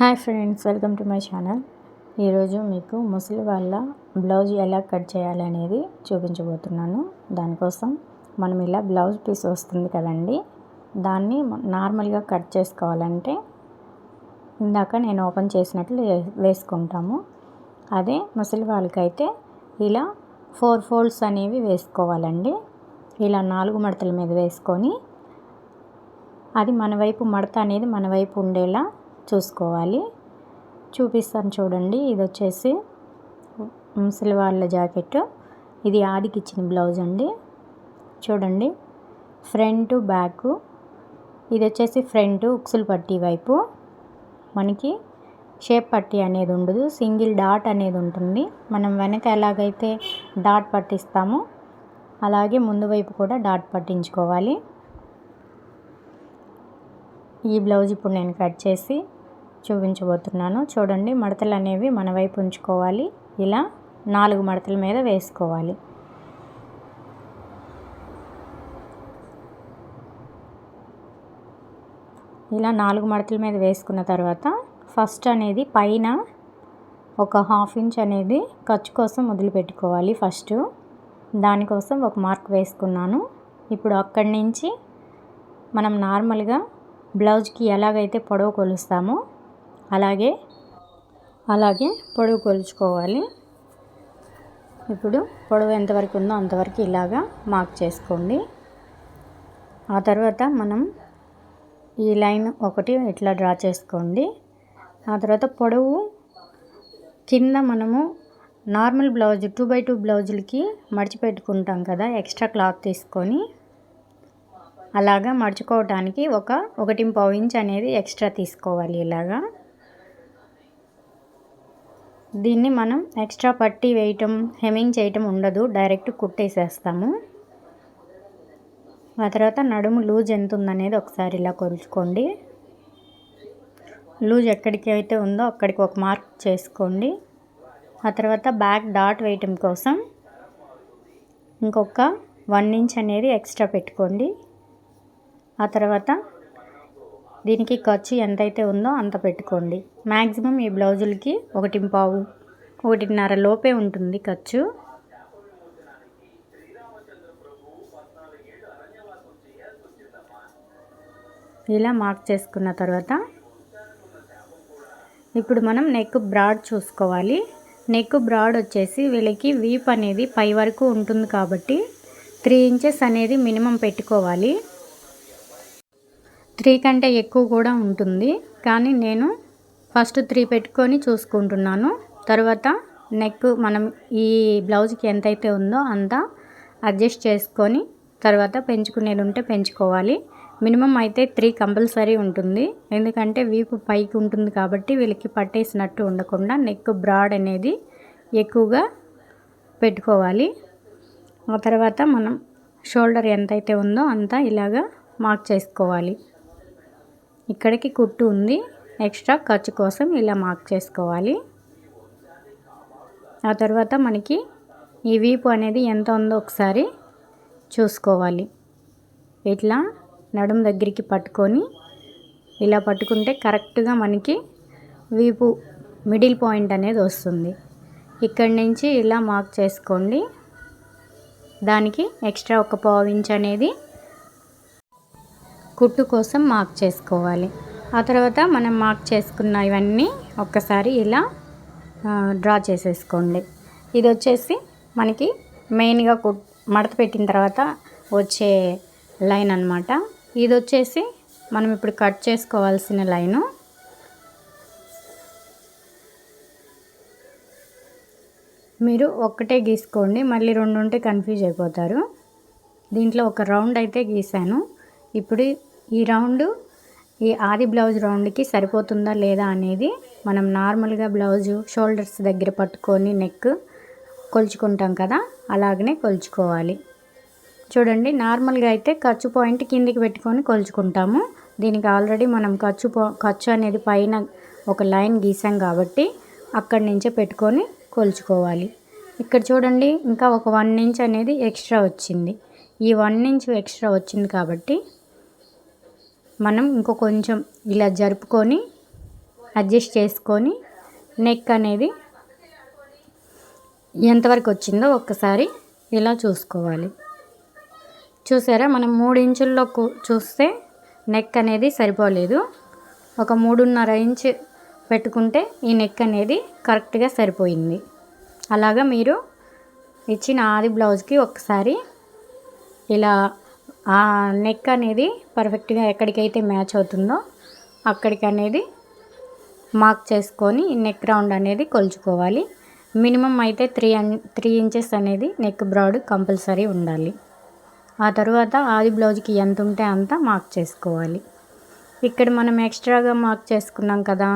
Hi friends welcome to my channel. ఈరోజు మీకు ముసలి వాళ్ళ బ్లౌజ్ ఎలా కట్ చేయాలనేది చూపించబోతున్నాను. దానికోసం మనం ఇలా బ్లౌజ్ పీస్ వస్తుంది కదండి దాన్ని నార్మల్గా కట్ చేసుకోవాలంటే ఇందాక నేను ఓపెన్ చేసినట్లు వేసుకుంటాము. అదే ముసలి వాళ్ళకైతే ఇలా ఫోర్ ఫోల్డ్స్ అనేవి వేసుకోవాలండి. ఇలా నాలుగు మడతల మీద వేసుకొని అది మన వైపు మడత అనేది మన వైపు ఉండేలా చూసుకోవాలి. చూపిస్తాను చూడండి. ఇది వచ్చేసి ముసలివాళ్ళ జాకెట్. ఇది ఆదికి ఇచ్చిన బ్లౌజ్ అండి. చూడండి. Front back. ఇది వచ్చేసి ఫ్రంట్ ఉక్సులు పట్టి వైపు. మనకి షేప్ పట్టి అనేది ఉండదు. సింగిల్ డాట్ అనేది ఉంటుంది. మనం వెనక ఎలాగైతే డాట్ పట్టిస్తామో అలాగే ముందు వైపు కూడా డాట్ పట్టించుకోవాలి. ఈ బ్లౌజ్ ఇప్పుడు నేను కట్ చేసి చూపించబోతున్నాను. చూడండి మడతలు అనేవి మన వైపు ఉంచుకోవాలి. ఇలా నాలుగు మడతల మీద వేసుకోవాలి. ఇలా నాలుగు మడతల మీద వేసుకున్న తర్వాత ఫస్ట్ అనేది పైన ఒక హాఫ్ ఇంచ్ అనేది ఖర్చు కోసం వదిలిపెట్టుకోవాలి ఫస్ట్. దానికోసం ఒక మార్క్ వేసుకున్నాను. ఇప్పుడు అక్కడి నుంచి మనం నార్మల్గా బ్లౌజ్కి ఎలాగైతే పొడవు కొలుస్తామో అలాగే అలాగే పొడవు కొలుచుకోవాలి. ఇప్పుడు పొడవు ఎంతవరకు ఉందో అంతవరకు ఇలాగా మార్క్ చేసుకోండి. ఆ తర్వాత మనం ఈ లైన్ ఒకటి ఇట్లా డ్రా చేసుకోండి. ఆ తర్వాత పొడవు కింద మనము normal blouse two by two బ్లౌజులకి మడిచిపెట్టుకుంటాం కదా ఎక్స్ట్రా క్లాత్ తీసుకొని. అలాగా మడుచుకోవటానికి ఒక ఒకటి పావు ఇంచ్ అనేది ఎక్స్ట్రా తీసుకోవాలి ఇలాగా. దీన్ని మనం ఎక్స్ట్రా పట్టి వేయటం హెమింగ్ చేయటం ఉండదు. డైరెక్ట్ కుట్టేసేస్తాము. ఆ తర్వాత నడుము లూజ్ ఎంత ఉందనేది ఒకసారి ఇలా కొలుచుకోండి. లూజ్ ఎక్కడికి అయితే ఉందో అక్కడికి ఒక మార్క్ చేసుకోండి. ఆ తర్వాత బ్యాక్ డాట్ వేయటం కోసం ఇంకొక వన్ ఇంచ్ అనేది ఎక్స్ట్రా పెట్టుకోండి. ఆ తర్వాత దీనికి ఖర్చు ఎంతైతే ఉందో అంత పెట్టుకోండి. మ్యాక్సిమం ఈ బ్లౌజులకి ఒకటి పావు ఒకటిన్నర లోపే ఉంటుంది ఖర్చు. ఇలా మార్క్ చేసుకున్న తర్వాత ఇప్పుడు మనం నెక్ బ్రాడ్ చూసుకోవాలి. నెక్ బ్రాడ్ వచ్చేసి వీళ్ళకి వీప్ అనేది పై వరకు ఉంటుంది కాబట్టి త్రీ ఇంచెస్ అనేది మినిమం పెట్టుకోవాలి. త్రీ కంటే ఎక్కువ కూడా ఉంటుంది. కానీ నేను ఫస్ట్ త్రీ పెట్టుకొని చూసుకుంటున్నాను. తర్వాత నెక్ మనం ఈ బ్లౌజ్కి ఎంతైతే ఉందో అంత అడ్జస్ట్ చేసుకొని తర్వాత పెంచుకునేది ఉంటే పెంచుకోవాలి. మినిమం అయితే త్రీ కంపల్సరీ ఉంటుంది. ఎందుకంటే వీపు పైకి ఉంటుంది కాబట్టి వీళ్ళకి పట్టేసినట్టు ఉండకుండా నెక్ బ్రాడ్ అనేది ఎక్కువగా పెట్టుకోవాలి. ఆ తర్వాత మనం షోల్డర్ ఎంతైతే ఉందో అంతా ఇలాగా మార్క్ చేసుకోవాలి. ఇక్కడికి కుట్టు ఉంది. ఎక్స్ట్రా ఖర్చు కోసం ఇలా మార్క్ చేసుకోవాలి. ఆ తర్వాత మనకి ఈ వీపు అనేది ఎంత ఉందో ఒకసారి చూసుకోవాలి. ఇట్లా నడుం దగ్గరికి పట్టుకొని ఇలా పట్టుకుంటే కరెక్ట్గా మనకి వీపు మిడిల్ పాయింట్ అనేది వస్తుంది. ఇక్కడి నుంచి ఇలా మార్క్ చేసుకోండి. దానికి ఎక్స్ట్రా ఒక పావు ఇంచ్ అనేది కుట్టు కోసం మార్క్ చేసుకోవాలి. ఆ తర్వాత మనం మార్క్ చేసుకున్న ఇవన్నీ ఒక్కసారి ఇలా డ్రా చేసేసుకోండి. ఇది వచ్చేసి మనకి మెయిన్గా కుట్ మడత పెట్టిన తర్వాత వచ్చే లైన్ అనమాట ఇది వచ్చేసి మనం ఇప్పుడు కట్ చేసుకోవాల్సిన లైను. మీరు ఒక్కటే గీసుకోండి మళ్ళీ రెండు ఉంటే కన్ఫ్యూజ్ అయిపోతారు. దీంట్లో ఒక రౌండ్ అయితే గీసాను. ఇప్పుడు ఈ రౌండ్ ఈ ఆది బ్లౌజ్ రౌండ్కి సరిపోతుందా లేదా అనేది మనం నార్మల్గా బ్లౌజు షోల్డర్స్ దగ్గర పట్టుకొని నెక్ కొలుచుకుంటాం కదా అలాగనే కొలుచుకోవాలి. చూడండి నార్మల్గా అయితే ఖర్చు పాయింట్ కిందికి పెట్టుకొని కొలుచుకుంటాము. దీనికి ఆల్రెడీ మనం ఖర్చు ఖర్చు అనేది పైన ఒక లైన్ గీసాం కాబట్టి అక్కడి నుంచే పెట్టుకొని కొలుచుకోవాలి. ఇక్కడ చూడండి ఇంకా ఒక వన్ ఇంచ్ అనేది ఎక్స్ట్రా వచ్చింది. ఈ వన్ ఇంచ్ ఎక్స్ట్రా వచ్చింది కాబట్టి మనం ఇంకో కొంచెం ఇలా జరుపుకొని అడ్జస్ట్ చేసుకొని నెక్ అనేది ఎంతవరకు వచ్చిందో ఒక్కసారి ఇలా చూసుకోవాలి. చూసారా? మనం మూడు ఇంచుల్లో చూస్తే నెక్ అనేది సరిపోలేదు. ఒక మూడున్నర ఇంచ్ పెట్టుకుంటే ఈ నెక్ అనేది కరెక్ట్గా సరిపోయింది. అలాగా మీరు ఇచ్చిన ఆది బ్లౌజ్కి ఒకసారి ఇలా నెక్ అనేది పర్ఫెక్ట్గా ఎక్కడికైతే మ్యాచ్ అవుతుందో అక్కడికి అనేది మార్క్ చేసుకొని నెక్ రౌండ్ అనేది కొలుచుకోవాలి. మినిమం అయితే త్రీ త్రీ ఇంచెస్ అనేది నెక్ బ్రాడ్ కంపల్సరీ ఉండాలి. ఆ తర్వాత ఆది బ్లౌజ్కి ఎంత ఉంటే అంత మార్క్ చేసుకోవాలి. ఇక్కడ మనం ఎక్స్ట్రాగా మార్క్ చేసుకున్నాం కదా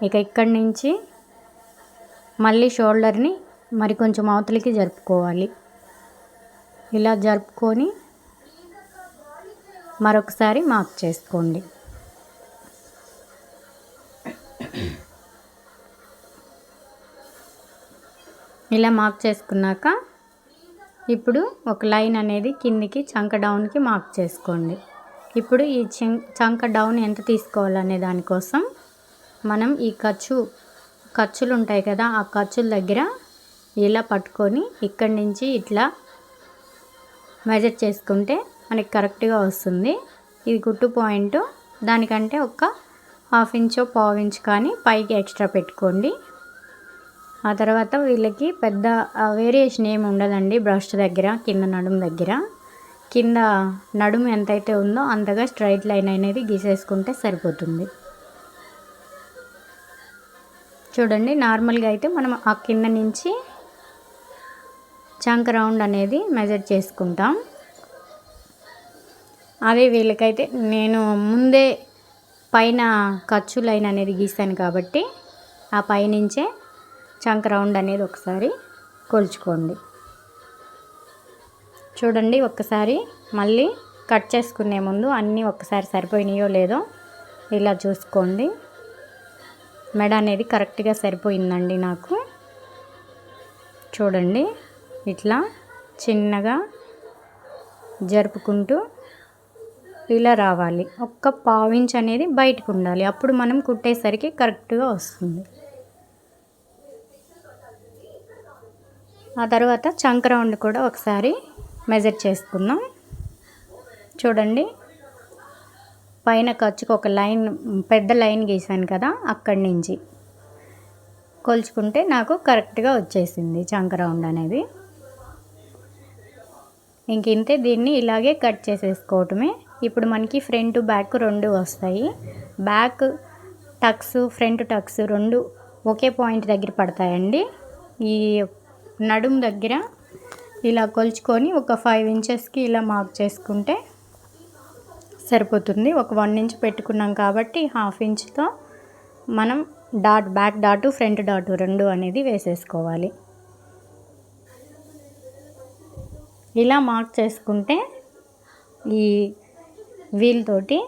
ఇక ఇక్కడి నుంచి మళ్ళీ షోల్డర్ని మరి కొంచెం అవతలికి జరుపుకోవాలి. ఇలా జరుపుకొని మరొకసారి మార్క్ చేసుకోండి. ఇలా మార్క్ చేసుకున్నాక ఇప్పుడు ఒక లైన్ అనేది కిందికి చంక డౌన్కి మార్క్ చేసుకోండి. ఇప్పుడు ఈ చంక డౌన్ ఎంత తీసుకోవాలనే దానికోసం మనం ఈ ఖర్చు ఖర్చులు ఉంటాయి కదా ఆ ఖర్చుల దగ్గర ఇలా పట్టుకొని ఇక్కడి నుంచి ఇట్లా మెజర్ చేసుకుంటే మనకి కరెక్ట్గా వస్తుంది. ఇది కుట్టు పాయింట్. దానికంటే ఒక హాఫ్ ఇంచో పావు ఇంచ్ కానీ పైకి ఎక్స్ట్రా పెట్టుకోండి. ఆ తర్వాత వీళ్ళకి పెద్ద వేరియేషన్ ఏమి ఉండదండి బ్రష్ దగ్గర కింద నడుము దగ్గర. కింద నడుము ఎంతైతే ఉందో అంతగా స్ట్రైట్ లైన్ అనేది గీసేసుకుంటే సరిపోతుంది. చూడండి నార్మల్గా అయితే మనం ఆ కింద నుంచి చంక రౌండ్ అనేది మెజర్ చేసుకుంటాం. అదే వీళ్ళకైతే నేను ముందే పైన ఖర్చు లైన్ అనేది గీస్తాను కాబట్టి ఆ పైనుంచే చంక రౌండ్ అనేది ఒకసారి కొలుచుకోండి. చూడండి ఒక్కసారి మళ్ళీ కట్ చేసుకునే ముందు అన్నీ ఒక్కసారి సరిపోయినాయో లేదో ఇలా చూసుకోండి. మెడ అనేది కరెక్ట్గా సరిపోయిందండి నాకు. చూడండి ఇట్లా చిన్నగా జరుపుకుంటూ ఇలా రావాలి. ఒక్క పావించ్ అనేది బయటకు ఉండాలి అప్పుడు మనం కుట్టేసరికి కరెక్ట్గా వస్తుంది. ఆ తర్వాత చంక రౌండ్ కూడా ఒకసారి మెజర్ చేసుకుందాం. చూడండి. పైన ఖర్చుకు ఒక లైన్ పెద్ద లైన్ గీసాను కదా అక్కడి నుంచి. కొలుచుకుంటే నాకు కరెక్ట్గా వచ్చేసింది చంక రౌండ్ అనేది. ఇంక ఇంతే దీన్ని ఇలాగే కట్ చేసేసుకోవటమే. ఇప్పుడు మనకి ఫ్రంట్ బ్యాక్ రెండు వస్తాయి. బ్యాక్ టక్స్ ఫ్రంట్ టక్స్ రెండు ఒకే పాయింట్ దగ్గర పడతాయండి. ఈ నడుము దగ్గర ఇలా కొలుచుకొని ఒక ఫైవ్ ఇంచెస్కి ఇలా మార్క్ చేసుకుంటే సరిపోతుంది. ఒక వన్ ఇంచ్ పెట్టుకున్నాం కాబట్టి హాఫ్ ఇంచ్తో మనం dot back dot front dot రెండు అనేది వేసేసుకోవాలి. ఇలా మార్క్ చేసుకుంటే ఈ వీల్ తోటి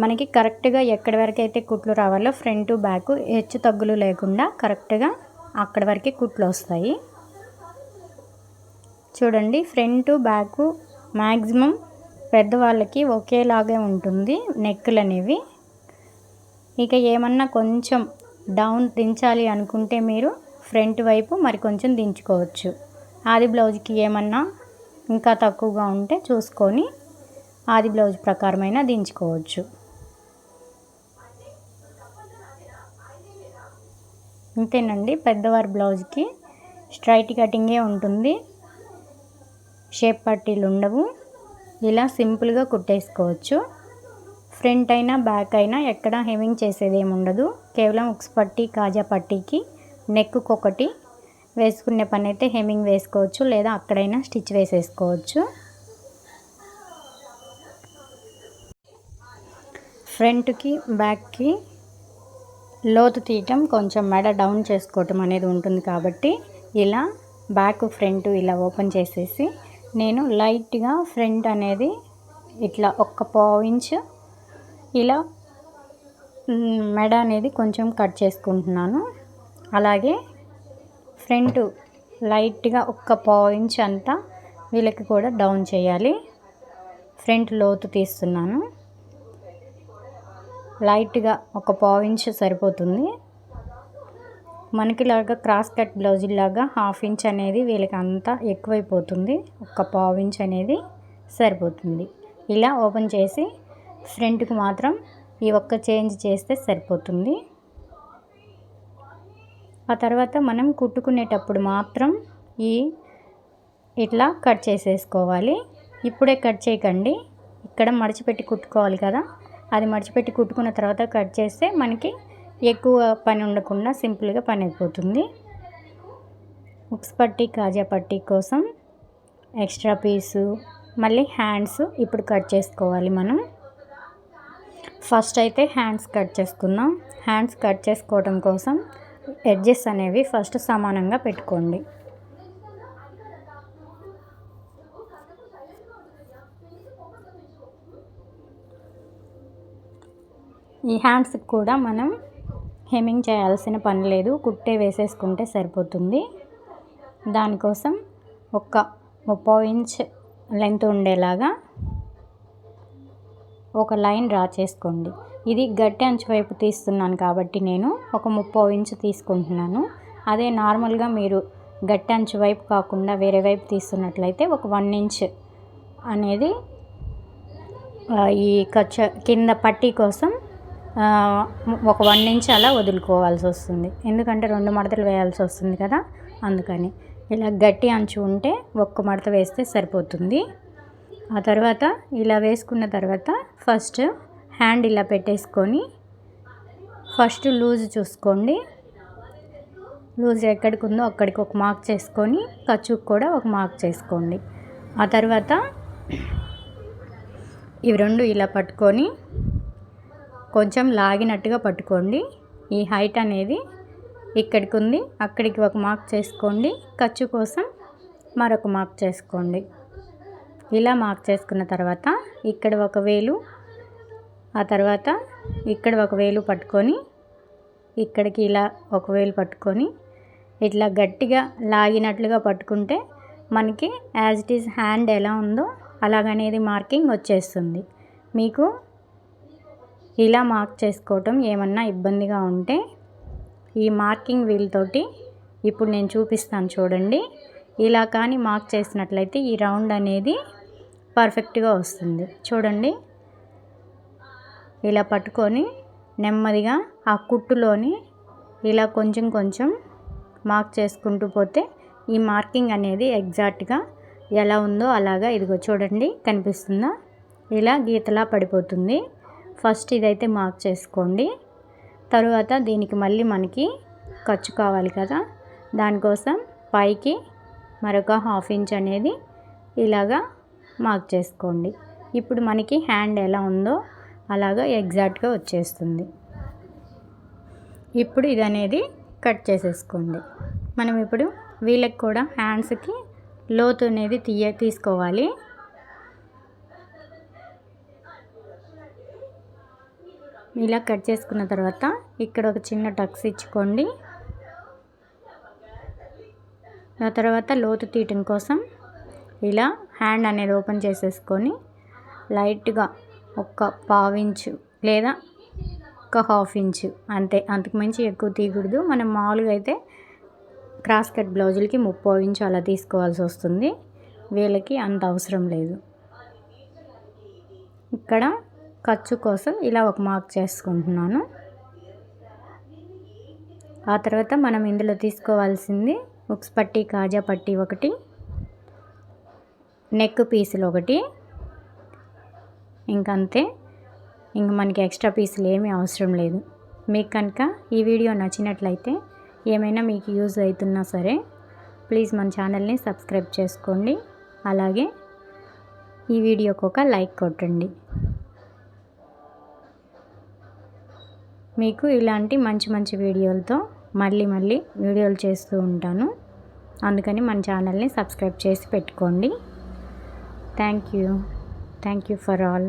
మనకి కరెక్ట్గా ఎక్కడి వరకు అయితే కుట్లు రావాలో ఫ్రంట్ బ్యాక్ హెచ్చు తగ్గులు లేకుండా కరెక్ట్గా అక్కడి వరకు కుట్లు వస్తాయి. చూడండి ఫ్రంట్ బ్యాక్ మ్యాక్సిమం పెద్దవాళ్ళకి ఒకేలాగే ఉంటుంది నెక్కులు అనేవి ఇక ఏమన్నా కొంచెం డౌన్ దించాలి అనుకుంటే మీరు ఫ్రంట్ వైపు మరి కొంచెం దించుకోవచ్చు. ఆది బ్లౌజ్కి ఏమన్నా ఇంకా తక్కువగా ఉంటే చూసుకొని ఆది బ్లౌజ్ ప్రకారమైన దించుకోవచ్చు. అంతేనండి పెద్దవారి బ్లౌజ్కి స్ట్రైట్ కటింగే ఉంటుంది. షేప్ పట్టీలు ఉండవు. ఇలా సింపుల్గా కుట్టేసుకోవచ్చు. ఫ్రంట్ అయినా బ్యాక్ అయినా ఎక్కడ హెవింగ్ చేసేది ఏమి ఉండదు కేవలం ఉక్స్ పట్టీ కాజా పట్టీకి నెక్కు ఒకటి వేసుకునే పని అయితే హెమింగ్ వేసుకోవచ్చు లేదా అక్కడైనా స్టిచ్ వేసేసుకోవచ్చు. ఫ్రంట్కి బ్యాక్కి లోతు తీయటం కొంచెం మెడ డౌన్ చేసుకోవటం అనేది ఉంటుంది కాబట్టి ఇలా బ్యాక్ ఫ్రంట్ ఇలా ఓపెన్ చేసేసి నేను లైట్గా ఫ్రంట్ అనేది ఇట్లా ఒక్క పావు ఇంచ్ ఇలా మెడ అనేది కొంచెం కట్ చేసుకుంటున్నాను. అలాగే ఫ్రంట్ లైట్గా ఒక్క పావు ఇంచ్ అంతా వీళ్ళకి కూడా డౌన్ చేయాలి. ఫ్రంట్ లోతు తీస్తున్నాను. లైట్గా ఒక పావు ఇంచ్ సరిపోతుంది. మనకిలాగా క్రాస్ కట్ బ్లౌజ్ లాగా హాఫ్ ఇంచ్ అనేది వీళ్ళకి అంతా ఎక్కువైపోతుంది. ఒక పావు ఇంచ్ అనేది సరిపోతుంది. ఇలా ఓపెన్ చేసి ఫ్రంట్కి మాత్రం ఈ ఒక్క చేంజ్ చేస్తే సరిపోతుంది. ఆ తర్వాత మనం కుట్టుకునేటప్పుడు మాత్రం ఈ ఇట్లా కట్ చేసేసుకోవాలి. ఇప్పుడే కట్ చేయకండి. ఇక్కడ మడిచిపెట్టి కుట్టుకోవాలి కదా. అది మడిచిపెట్టి కుట్టుకున్న తర్వాత కట్ చేస్తే మనకి ఎక్కువ పని ఉండకుండా సింపుల్గా పని అయిపోతుంది. ఉక్స్ పట్టి కాజా పట్టి కోసం ఎక్స్ట్రా పీసు మళ్ళీ హ్యాండ్స్ ఇప్పుడు కట్ చేసుకోవాలి మనం. ఫస్ట్ అయితే హ్యాండ్స్ కట్ చేసుకుందాం. హ్యాండ్స్ కట్ చేసుకోవడం కోసం ఎడ్జెస్ అనేవి ఫస్ట్ సమానంగా పెట్టుకోండి. ఈ హ్యాండ్స్కి కూడా మనం హెమింగ్ చేయాల్సిన పని లేదు. కుట్టే వేసేసుకుంటే సరిపోతుంది. దానికోసం ఒక ముప్పై ఇంచ్ లెంత్ ఉండేలాగా ఒక లైన్ డ్రా చేసుకోండి. ఇది గట్టి అంచు వైపు తీస్తున్నాను కాబట్టి నేను ఒక ముప్పై ఇంచు తీసుకుంటున్నాను. అదే నార్మల్గా మీరు గట్టి అంచు వైపు కాకుండా వేరే వైపు తీస్తున్నట్లయితే ఒక వన్ ఇంచ్ అనేది ఈ కచ్చ కింద పట్టీ కోసం ఒక వన్ ఇంచ్ అలా వదులుకోవాల్సి వస్తుంది. ఎందుకంటే రెండు మడతలు వేయాల్సి వస్తుంది కదా అందుకని. ఇలా గట్టి అంచు ఉంటే ఒక్క మడత వేస్తే సరిపోతుంది. ఆ తర్వాత ఇలా వేసుకున్న తర్వాత ఫస్ట్ హ్యాండ్ ఇలా పెట్టేసుకొని ఫస్ట్ లూజ్ చూసుకోండి. లూజ్ ఎక్కడికి ఉందో అక్కడికి ఒక మార్క్ చేసుకొని ఖర్చుకు కూడా ఒక మార్క్ చేసుకోండి. ఆ తర్వాత ఇవి రెండు ఇలా పట్టుకొని కొంచెం లాగినట్టుగా పట్టుకోండి. ఈ హైట్ అనేది ఇక్కడికి ఉంది అక్కడికి ఒక మార్క్ చేసుకోండి. ఖర్చు కోసం మరొక మార్క్ చేసుకోండి. ఇలా మార్క్ చేసుకున్న తర్వాత ఇక్కడ ఒక వేలు ఆ తర్వాత ఇక్కడ ఒక వేలు పట్టుకొని ఇక్కడికి ఇలా ఒక వేలు పట్టుకొని ఇట్లా గట్టిగా లాగినట్లుగా పట్టుకుంటే మనకి యాజ్ ఇట్ ఈజ్ హ్యాండ్ ఎలా ఉందో అలాగనేది మార్కింగ్ వచ్చేస్తుంది. మీకు ఇలా మార్క్ చేసుకోవటం ఏమన్నా ఇబ్బందిగా ఉంటే ఈ మార్కింగ్ వీల్తోటి ఇప్పుడు నేను చూపిస్తాను చూడండి. ఇలా కానీ మార్క్ చేసినట్లయితే ఈ రౌండ్ అనేది పర్ఫెక్ట్గా వస్తుంది. చూడండి. ఇలా పట్టుకొని నెమ్మదిగా ఆ కుట్టులోని ఇలా కొంచెం కొంచెం మార్క్ చేసుకుంటూ పోతే ఈ మార్కింగ్ అనేది ఎగ్జాక్ట్గా ఎలా ఉందో అలాగా ఇదిగో చూడండి కనిపిస్తుందా? ఇలా గీతలా పడిపోతుంది. ఫస్ట్ ఇదైతే మార్క్ చేసుకోండి. తరువాత దీనికి మళ్ళీ మనకి ఖర్చు కావాలి కదా? దానికోసం పైకి మరొక హాఫ్ ఇంచ్ అనేది ఇలాగా మార్క్ చేసుకోండి. ఇప్పుడు మనకి హ్యాండ్ ఎలా ఉందో అలాగా ఎగ్జాక్ట్గా వచ్చేస్తుంది. ఇప్పుడు ఇది అనేది కట్ చేసేసుకోండి. మనం ఇప్పుడు వీళ్ళకి కూడా హ్యాండ్స్కి లోతు అనేది తీయ తీసుకోవాలి. ఇలా కట్ చేసుకున్న తర్వాత ఇక్కడ ఒక చిన్న టక్స్ ఇచ్చుకోండి. ఆ తర్వాత లోతు తీయటం కోసం ఇలా హ్యాండ్ అనేది ఓపెన్ చేసేసుకొని లైట్గా ఒక పావించు లేదా ఒక హాఫ్ ఇంచు అంతే. అంతకు మించి ఎక్కువ తీయకూడదు. మనం మామూలుగా అయితే క్రాస్ కట్ బ్లౌజులకి ముప్పై ఇంచు అలా తీసుకోవాల్సి వస్తుంది. వీళ్ళకి అంత అవసరం లేదు. ఇక్కడ ఖర్చు కోసం ఇలా ఒక మార్క్ చేసుకుంటున్నాను. ఆ తర్వాత మనం ఇందులో తీసుకోవాల్సింది ఉక్స్ పట్టి కాజా పట్టి ఒకటి నెక్ పీసులు ఒకటి. ఇంకంతే. ఇంక మనకి ఎక్స్ట్రా పీసులు ఏమీ అవసరం లేదు. మీకు కనుక ఈ వీడియో నచ్చినట్లయితే ఏమైనా మీకు యూజ్ అవుతున్నా సరే ప్లీజ్ మన ఛానల్ని సబ్స్క్రైబ్ చేసుకోండి. అలాగే ఈ వీడియోకి ఒక లైక్ కొట్టండి. మీకు ఇలాంటి మంచి మంచి వీడియోలతో మళ్ళీ మళ్ళీ వీడియోలు చేస్తూ ఉంటాను. అందుకని మన ఛానల్ని సబ్స్క్రైబ్ చేసి పెట్టుకోండి. Thank you. Thank you for all